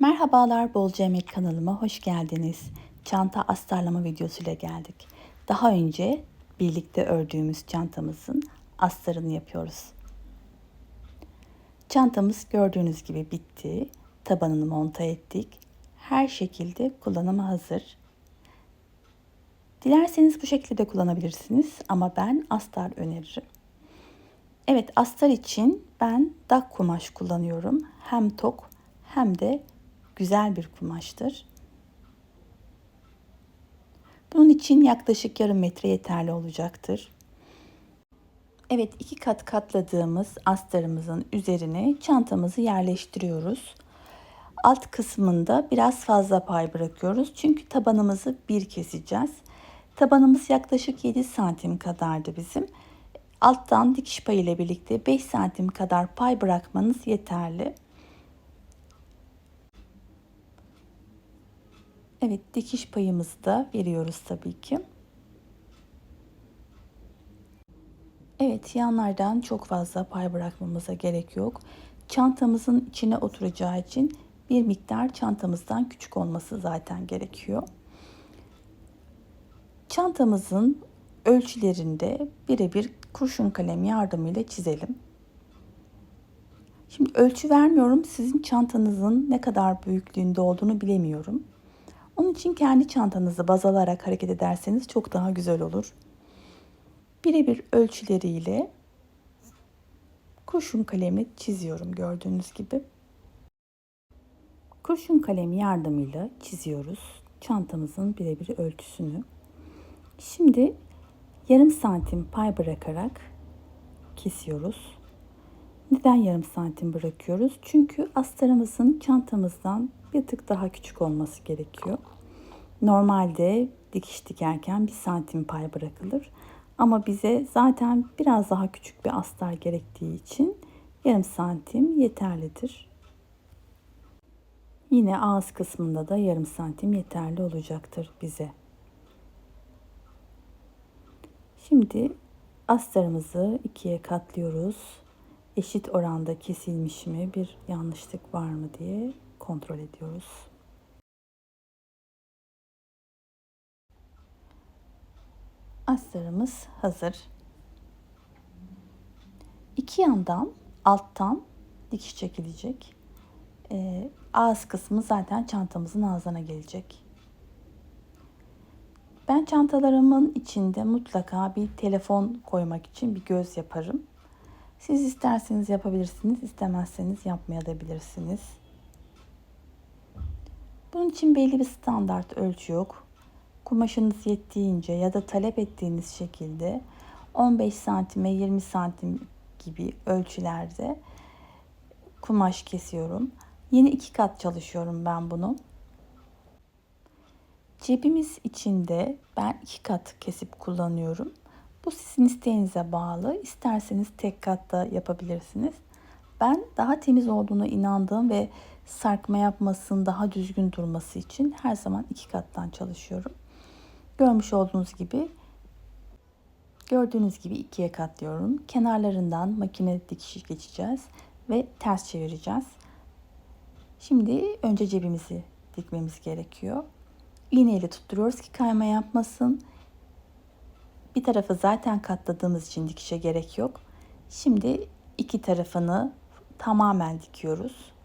Merhabalar Bolca Emek kanalıma hoş geldiniz. Çanta astarlama videosuyla geldik. Daha önce birlikte ördüğümüz çantamızın astarını yapıyoruz. Çantamız gördüğünüz gibi bitti. Tabanını monta ettik. Her şekilde kullanıma hazır. Dilerseniz bu şekilde de kullanabilirsiniz ama ben astar öneririm. Evet astar için ben dak kumaş kullanıyorum. Hem tok hem de güzel bir kumaştır. Bunun için yaklaşık yarım metre yeterli olacaktır. Evet iki kat katladığımız astarımızın üzerine çantamızı yerleştiriyoruz. Alt kısmında biraz fazla pay bırakıyoruz. Çünkü tabanımızı bir keseceğiz. Tabanımız yaklaşık 7 santim kadardı bizim. Alttan dikiş payı ile birlikte 5 santim kadar pay bırakmanız yeterli. Evet dikiş payımızı da veriyoruz tabii ki. Evet yanlardan çok fazla pay bırakmamıza gerek yok. Çantamızın içine oturacağı için bir miktar çantamızdan küçük olması zaten gerekiyor. Çantamızın ölçülerinde birebir kurşun kalem yardımıyla çizelim. Şimdi ölçü vermiyorum. Sizin çantanızın ne kadar büyüklüğünde olduğunu bilemiyorum. Onun için kendi çantanızı baz alarak hareket ederseniz çok daha güzel olur. Birebir ölçüleriyle kurşun kalemle çiziyorum gördüğünüz gibi. Kurşun kalem yardımıyla çiziyoruz çantamızın birebir ölçüsünü. Şimdi yarım santim pay bırakarak kesiyoruz. Neden yarım santim bırakıyoruz? Çünkü astarımızın çantamızdan bir tık daha küçük olması gerekiyor. Normalde dikiş dikerken bir santim pay bırakılır. Ama bize zaten biraz daha küçük bir astar gerektiği için yarım santim yeterlidir. Yine ağız kısmında da yarım santim yeterli olacaktır bize. Şimdi astarımızı ikiye katlıyoruz. Eşit oranda kesilmiş mi, bir yanlışlık var mı diye kontrol ediyoruz. Astarımız hazır. İki yandan alttan dikiş çekilecek. Ee, ağız kısmı zaten çantamızın ağzına gelecek. Ben çantalarımın içinde mutlaka bir telefon koymak için bir göz yaparım. Siz isterseniz yapabilirsiniz, istemezseniz yapmayabilirsiniz. Bunun için belli bir standart ölçü yok. Kumaşınız yettiğince ya da talep ettiğiniz şekilde 15 santime 20 santim gibi ölçülerde kumaş kesiyorum. Yine iki kat çalışıyorum ben bunu. Cebimiz içinde ben iki kat kesip kullanıyorum. Bu sizin isteğinize bağlı. İsterseniz tek katta yapabilirsiniz. Ben daha temiz olduğuna inandığım ve sarkma yapmasın, daha düzgün durması için her zaman iki kattan çalışıyorum. Görmüş olduğunuz gibi gördüğünüz gibi ikiye katlıyorum. Kenarlarından makine dikişi geçeceğiz ve ters çevireceğiz. Şimdi önce cebimizi dikmemiz gerekiyor. İğneyle tutturuyoruz ki kayma yapmasın. Bir tarafı zaten katladığımız için dikişe gerek yok. Şimdi iki tarafını tamamen dikiyoruz.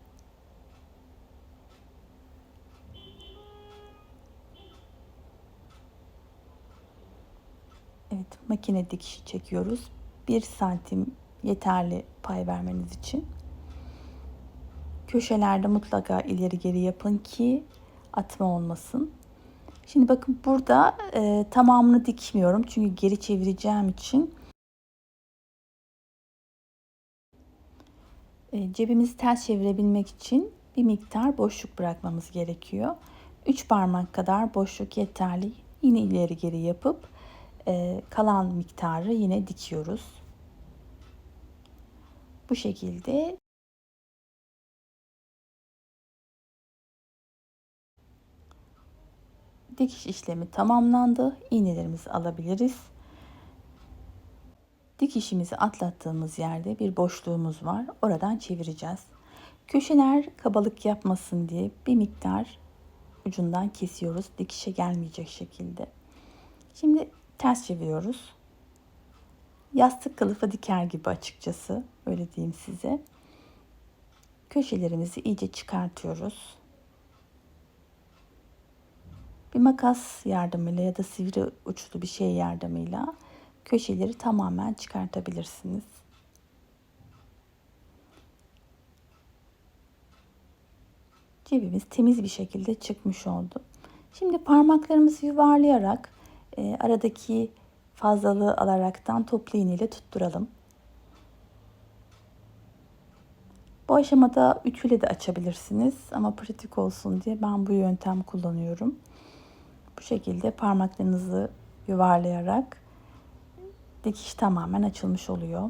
Makine dikişi çekiyoruz. Bir santim yeterli pay vermeniz için. Köşelerde mutlaka ileri geri yapın ki atma olmasın. Şimdi bakın burada e, tamamını dikmiyorum çünkü geri çevireceğim için. E, cebimizi ters çevirebilmek için bir miktar boşluk bırakmamız gerekiyor. 3 parmak kadar boşluk yeterli. Yine ileri geri yapıp e, kalan miktarı yine dikiyoruz. Bu şekilde dikiş işlemi tamamlandı. İğnelerimizi alabiliriz. Dikişimizi atlattığımız yerde bir boşluğumuz var. Oradan çevireceğiz. Köşeler kabalık yapmasın diye bir miktar ucundan kesiyoruz. Dikişe gelmeyecek şekilde. Şimdi ters çeviriyoruz. Yastık kılıfı diker gibi açıkçası. Öyle diyeyim size. Köşelerimizi iyice çıkartıyoruz. Bir makas yardımıyla ya da sivri uçlu bir şey yardımıyla köşeleri tamamen çıkartabilirsiniz. Cebimiz temiz bir şekilde çıkmış oldu. Şimdi parmaklarımızı yuvarlayarak e, aradaki fazlalığı alaraktan toplu iğne ile tutturalım. Bu aşamada ütüyle de açabilirsiniz ama pratik olsun diye ben bu yöntem kullanıyorum. Bu şekilde parmaklarınızı yuvarlayarak dikiş tamamen açılmış oluyor.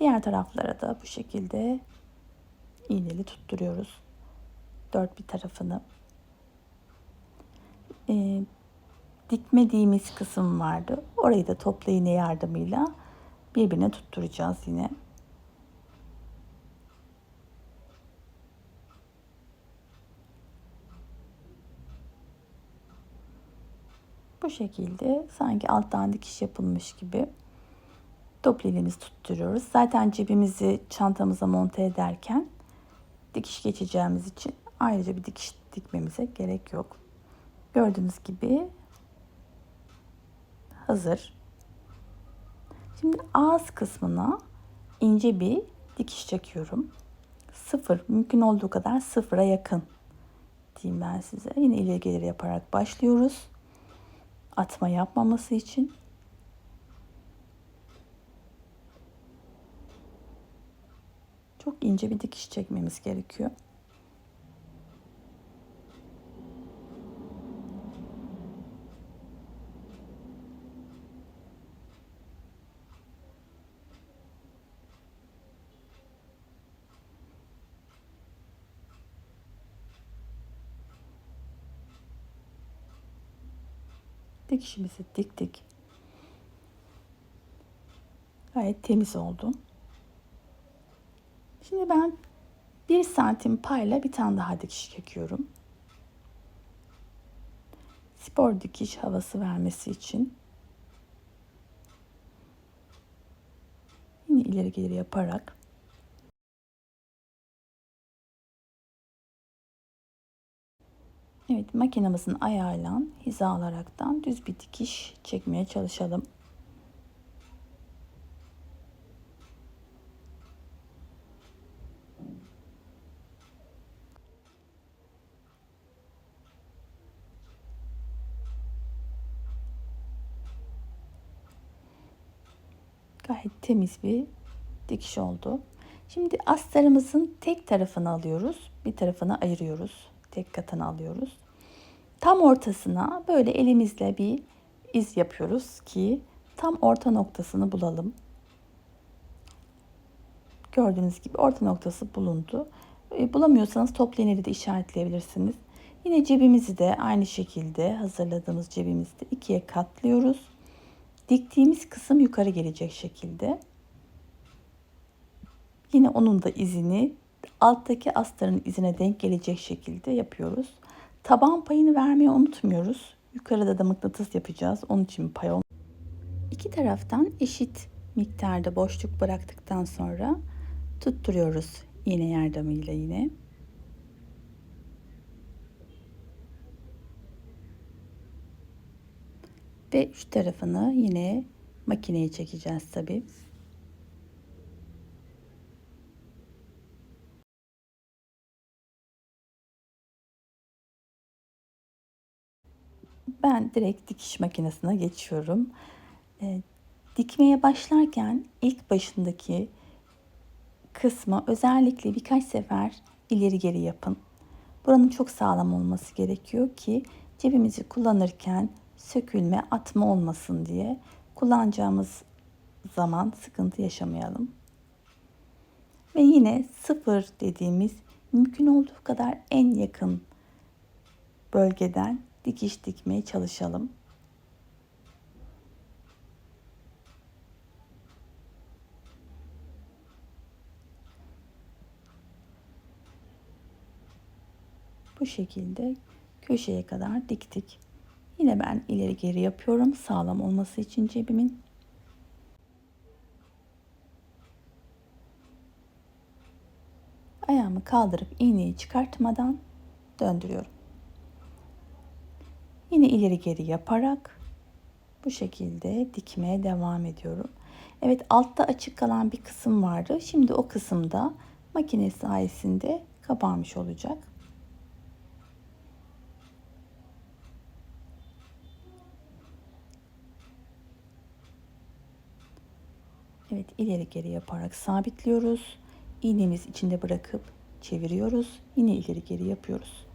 Diğer taraflara da bu şekilde iğneli tutturuyoruz. Dört bir tarafını. Ee, dikmediğimiz kısım vardı. Orayı da topla iğne yardımıyla birbirine tutturacağız yine. Bu şekilde sanki alttan dikiş yapılmış gibi toplu iğnemizi tutturuyoruz. Zaten cebimizi çantamıza monte ederken dikiş geçeceğimiz için ayrıca bir dikiş dikmemize gerek yok. Gördüğünüz gibi hazır. Şimdi ağız kısmına ince bir dikiş çekiyorum. Sıfır, mümkün olduğu kadar sıfıra yakın diyeyim ben size. Yine ileri geri yaparak başlıyoruz. Atma yapmaması için. Çok ince bir dikiş çekmemiz gerekiyor. Dikişimizi diktik. Gayet temiz oldu. Şimdi ben bir santim payla bir tane daha dikiş çekiyorum. Spor dikiş havası vermesi için. Yine ileri geri yaparak Evet makinamızın ayağıyla hizalaraktan düz bir dikiş çekmeye çalışalım. Gayet temiz bir dikiş oldu. Şimdi astarımızın tek tarafını alıyoruz. Bir tarafını ayırıyoruz. Tek katını alıyoruz. Tam ortasına böyle elimizle bir iz yapıyoruz ki tam orta noktasını bulalım. Gördüğünüz gibi orta noktası bulundu. E, bulamıyorsanız toplu iğneyle de işaretleyebilirsiniz. Yine cebimizi de aynı şekilde hazırladığımız cebimizi de ikiye katlıyoruz. Diktiğimiz kısım yukarı gelecek şekilde. Yine onun da izini alttaki astarın izine denk gelecek şekilde yapıyoruz. Taban payını vermeyi unutmuyoruz. Yukarıda da mıknatıs yapacağız. Onun için pay ol. İki taraftan eşit miktarda boşluk bıraktıktan sonra tutturuyoruz iğne yardımıyla yine. Ve şu tarafını yine makineye çekeceğiz tabi. Ben direkt dikiş makinesine geçiyorum. E, dikmeye başlarken ilk başındaki kısmı özellikle birkaç sefer ileri geri yapın. Buranın çok sağlam olması gerekiyor ki cebimizi kullanırken sökülme, atma olmasın diye kullanacağımız zaman sıkıntı yaşamayalım. Ve yine sıfır dediğimiz mümkün olduğu kadar en yakın bölgeden dikiş dikmeye çalışalım. Bu şekilde köşeye kadar diktik. Yine ben ileri geri yapıyorum sağlam olması için cebimin. Ayağımı kaldırıp iğneyi çıkartmadan döndürüyorum. Yine ileri geri yaparak bu şekilde dikmeye devam ediyorum. Evet altta açık kalan bir kısım vardı. Şimdi o kısımda makine sayesinde kapanmış olacak. Evet ileri geri yaparak sabitliyoruz. İğnemiz içinde bırakıp çeviriyoruz. Yine ileri geri yapıyoruz.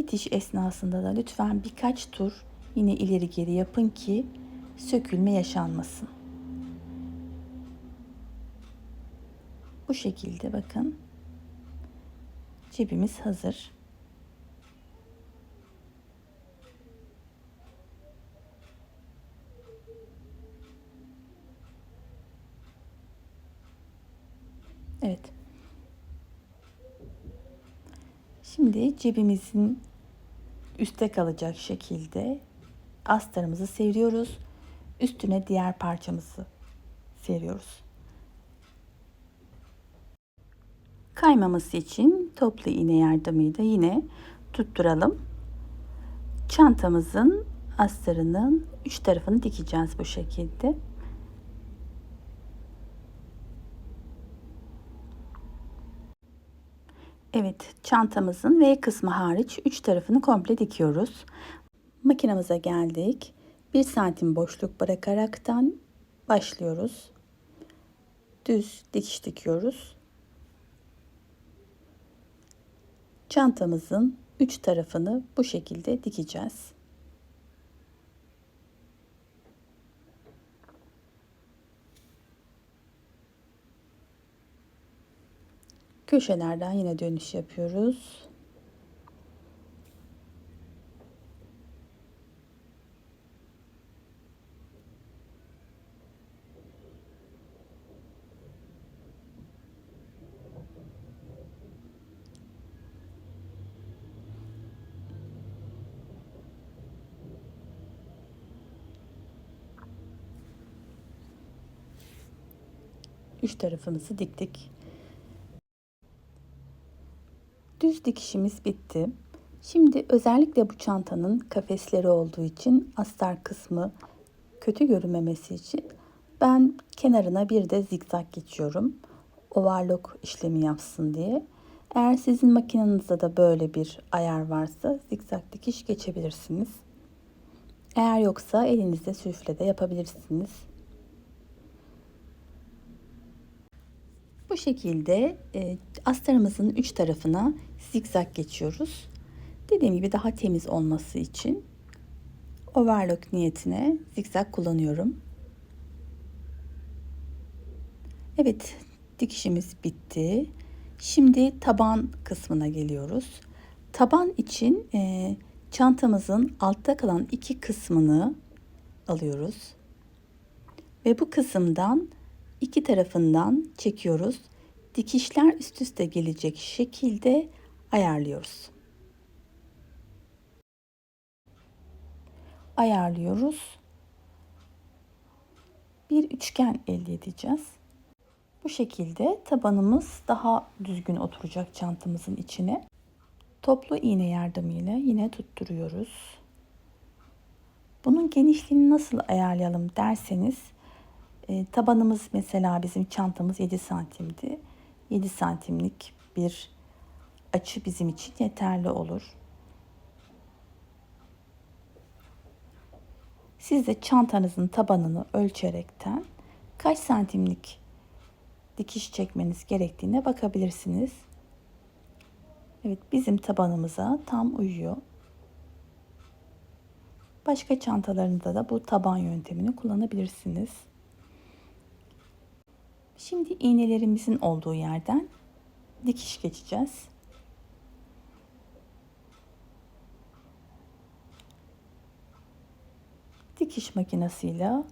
Bitiş esnasında da lütfen birkaç tur yine ileri geri yapın ki sökülme yaşanmasın. Bu şekilde bakın. Cebimiz hazır. Evet. Şimdi cebimizin üstte kalacak şekilde astarımızı seriyoruz. Üstüne diğer parçamızı seriyoruz. Kaymaması için toplu iğne yardımıyla yine tutturalım. Çantamızın astarının üç tarafını dikeceğiz bu şekilde. Evet, çantamızın V kısmı hariç üç tarafını komple dikiyoruz. Makinamıza geldik. 1 santim boşluk bırakaraktan başlıyoruz. Düz dikiş dikiyoruz. Çantamızın üç tarafını bu şekilde dikeceğiz. Köşelerden yine dönüş yapıyoruz. Üç tarafımızı diktik. Dikişimiz bitti. Şimdi özellikle bu çantanın kafesleri olduğu için astar kısmı kötü görünmemesi için ben kenarına bir de zikzak geçiyorum. Overlock işlemi yapsın diye. Eğer sizin makinenizde de böyle bir ayar varsa zikzak dikiş geçebilirsiniz. Eğer yoksa elinizde süfle de yapabilirsiniz. Bu şekilde e, astarımızın üç tarafına zikzak geçiyoruz. Dediğim gibi daha temiz olması için overlock niyetine zikzak kullanıyorum. Evet dikişimiz bitti. Şimdi taban kısmına geliyoruz. Taban için e, çantamızın altta kalan iki kısmını alıyoruz. Ve bu kısımdan iki tarafından çekiyoruz. Dikişler üst üste gelecek şekilde ayarlıyoruz. Ayarlıyoruz. Bir üçgen elde edeceğiz. Bu şekilde tabanımız daha düzgün oturacak çantamızın içine. Toplu iğne yardımıyla yine tutturuyoruz. Bunun genişliğini nasıl ayarlayalım derseniz e, tabanımız mesela bizim çantamız 7 santimdi. 7 santimlik bir açı bizim için yeterli olur. Siz de çantanızın tabanını ölçerekten kaç santimlik dikiş çekmeniz gerektiğine bakabilirsiniz. Evet bizim tabanımıza tam uyuyor. Başka çantalarında da bu taban yöntemini kullanabilirsiniz. Şimdi iğnelerimizin olduğu yerden dikiş geçeceğiz. dikiş makinasıyla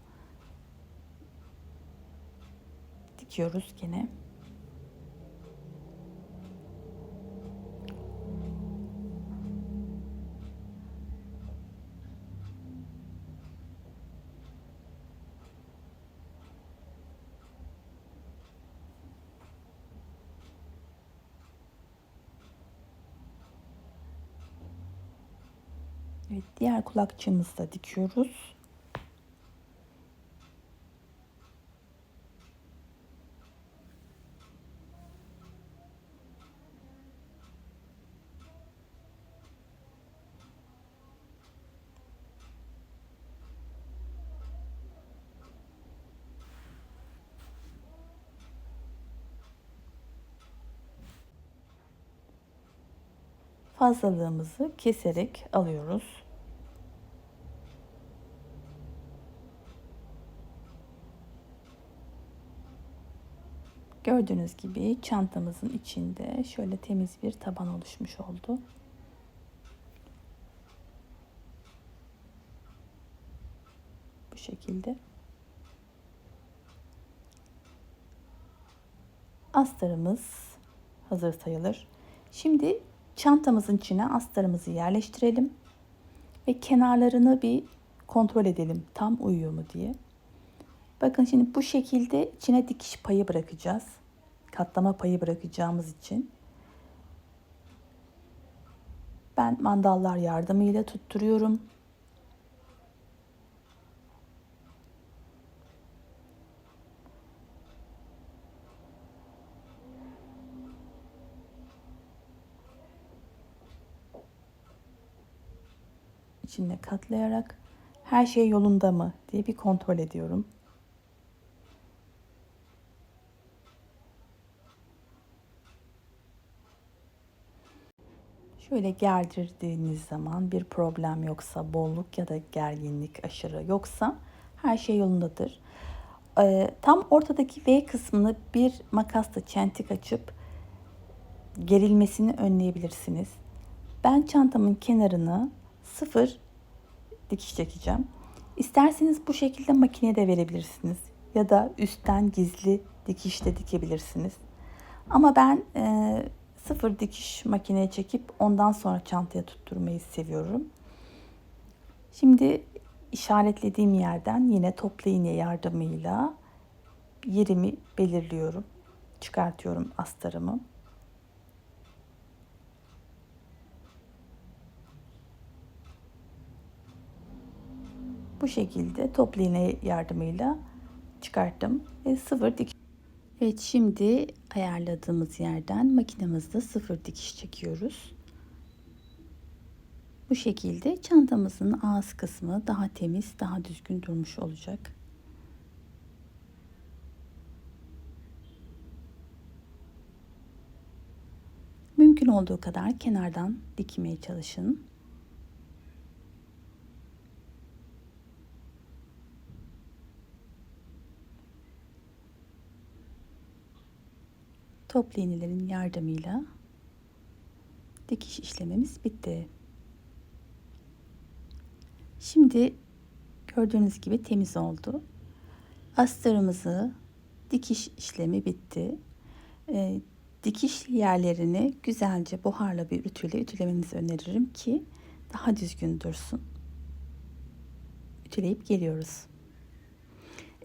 dikiyoruz yine. Evet, diğer kulakçığımızı da dikiyoruz. Fazlalığımızı keserek alıyoruz. Gördüğünüz gibi çantamızın içinde şöyle temiz bir taban oluşmuş oldu. Bu şekilde. Astarımız hazır sayılır. Şimdi çantamızın içine astarımızı yerleştirelim ve kenarlarını bir kontrol edelim tam uyuyor mu diye. Bakın şimdi bu şekilde içine dikiş payı bırakacağız. Katlama payı bırakacağımız için. Ben mandallar yardımıyla tutturuyorum. İçine katlayarak her şey yolunda mı diye bir kontrol ediyorum. Şöyle gerdirdiğiniz zaman bir problem yoksa, bolluk ya da gerginlik aşırı yoksa her şey yolundadır. Ee, tam ortadaki V kısmını bir makasla çentik açıp gerilmesini önleyebilirsiniz. Ben çantamın kenarını sıfır dikiş çekeceğim. İsterseniz bu şekilde makineye de verebilirsiniz. Ya da üstten gizli dikiş de dikebilirsiniz. Ama ben e, sıfır dikiş makineye çekip ondan sonra çantaya tutturmayı seviyorum. Şimdi işaretlediğim yerden yine toplu iğne yardımıyla yerimi belirliyorum. Çıkartıyorum astarımı. Bu şekilde toplu iğne yardımıyla çıkarttım ve sıfır dikiş. Evet şimdi ayarladığımız yerden makinemizde sıfır dikiş çekiyoruz. Bu şekilde çantamızın ağız kısmı daha temiz, daha düzgün durmuş olacak. Mümkün olduğu kadar kenardan dikmeye çalışın. Toplu iğnelerin yardımıyla dikiş işlemimiz bitti. Şimdi gördüğünüz gibi temiz oldu. Astarımızı dikiş işlemi bitti. E, dikiş yerlerini güzelce buharla bir ütüyle ütülemenizi öneririm ki daha düzgün dursun. Ütüleyip geliyoruz.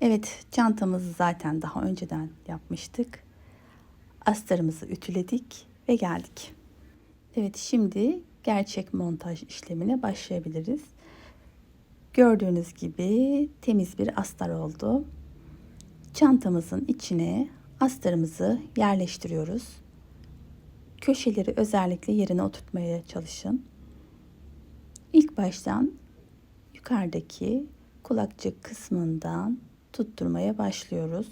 Evet çantamızı zaten daha önceden yapmıştık astarımızı ütüledik ve geldik. Evet şimdi gerçek montaj işlemine başlayabiliriz. Gördüğünüz gibi temiz bir astar oldu. Çantamızın içine astarımızı yerleştiriyoruz. Köşeleri özellikle yerine oturtmaya çalışın. İlk baştan yukarıdaki kulakçık kısmından tutturmaya başlıyoruz.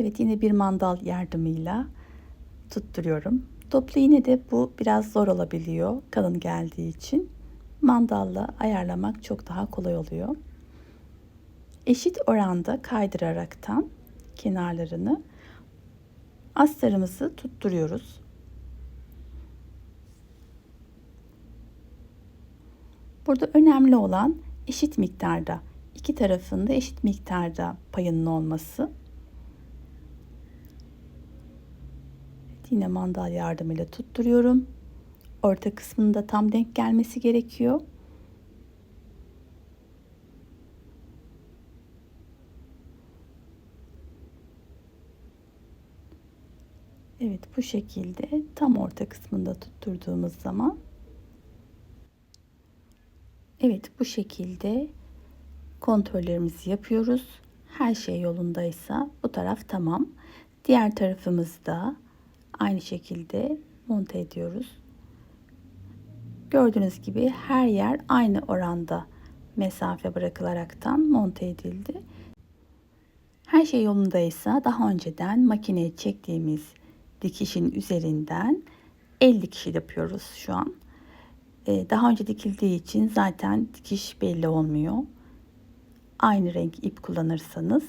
Evet yine bir mandal yardımıyla tutturuyorum. Toplu iğne de bu biraz zor olabiliyor kalın geldiği için. Mandalla ayarlamak çok daha kolay oluyor. Eşit oranda kaydıraraktan kenarlarını astarımızı tutturuyoruz. Burada önemli olan eşit miktarda, iki tarafında eşit miktarda payının olması. Yine mandal yardımıyla tutturuyorum. Orta kısmında tam denk gelmesi gerekiyor. Evet bu şekilde tam orta kısmında tutturduğumuz zaman Evet bu şekilde kontrollerimizi yapıyoruz. Her şey yolundaysa bu taraf tamam. Diğer tarafımızda aynı şekilde monte ediyoruz. Gördüğünüz gibi her yer aynı oranda mesafe bırakılaraktan monte edildi. Her şey yolundaysa daha önceden makineye çektiğimiz dikişin üzerinden el dikişi yapıyoruz şu an. Ee, daha önce dikildiği için zaten dikiş belli olmuyor. Aynı renk ip kullanırsanız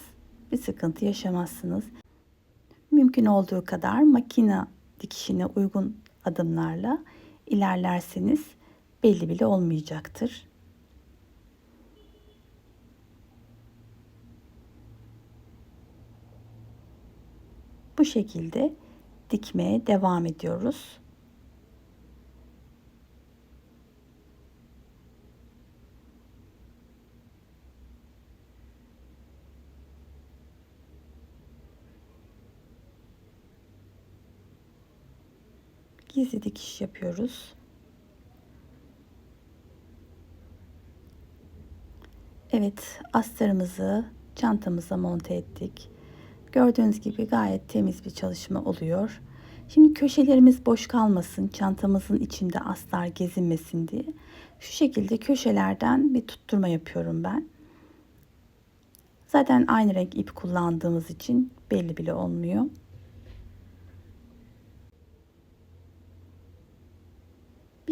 bir sıkıntı yaşamazsınız. Mümkün olduğu kadar makine dikişine uygun adımlarla ilerlerseniz belli bile olmayacaktır. Bu şekilde dikmeye devam ediyoruz. Gizli dikiş yapıyoruz. Evet, astarımızı çantamıza monte ettik. Gördüğünüz gibi gayet temiz bir çalışma oluyor. Şimdi köşelerimiz boş kalmasın, çantamızın içinde astar gezinmesin diye şu şekilde köşelerden bir tutturma yapıyorum ben. Zaten aynı renk ip kullandığımız için belli bile olmuyor.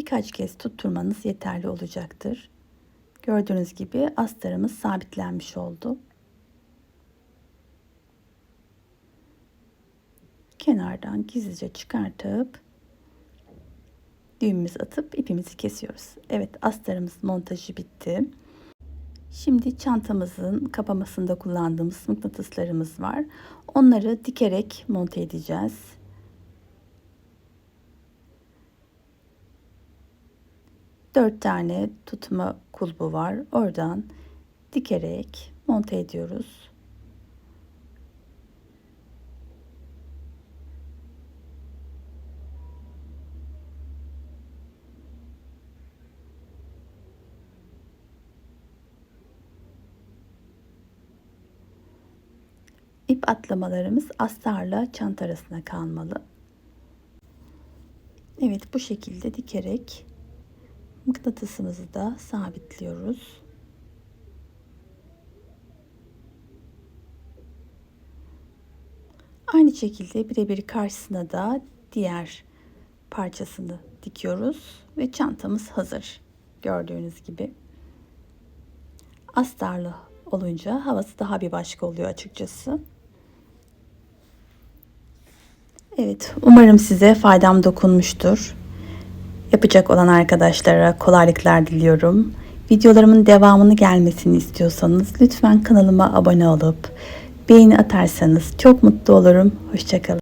Birkaç kez tutturmanız yeterli olacaktır. Gördüğünüz gibi astarımız sabitlenmiş oldu. kenardan gizlice çıkartıp düğümümüzü atıp ipimizi kesiyoruz. Evet astarımız montajı bitti. Şimdi çantamızın kapamasında kullandığımız mıknatıslarımız var. Onları dikerek monte edeceğiz. Dört tane tutma kulbu var. Oradan dikerek monte ediyoruz. İp atlamalarımız astarla çanta arasında kalmalı. Evet bu şekilde dikerek mıknatısımızı da sabitliyoruz. Aynı şekilde birebir karşısına da diğer parçasını dikiyoruz ve çantamız hazır. Gördüğünüz gibi. Astarlı olunca havası daha bir başka oluyor açıkçası. Evet, umarım size faydam dokunmuştur. Yapacak olan arkadaşlara kolaylıklar diliyorum. Videolarımın devamını gelmesini istiyorsanız lütfen kanalıma abone olup beğeni atarsanız çok mutlu olurum. Hoşçakalın.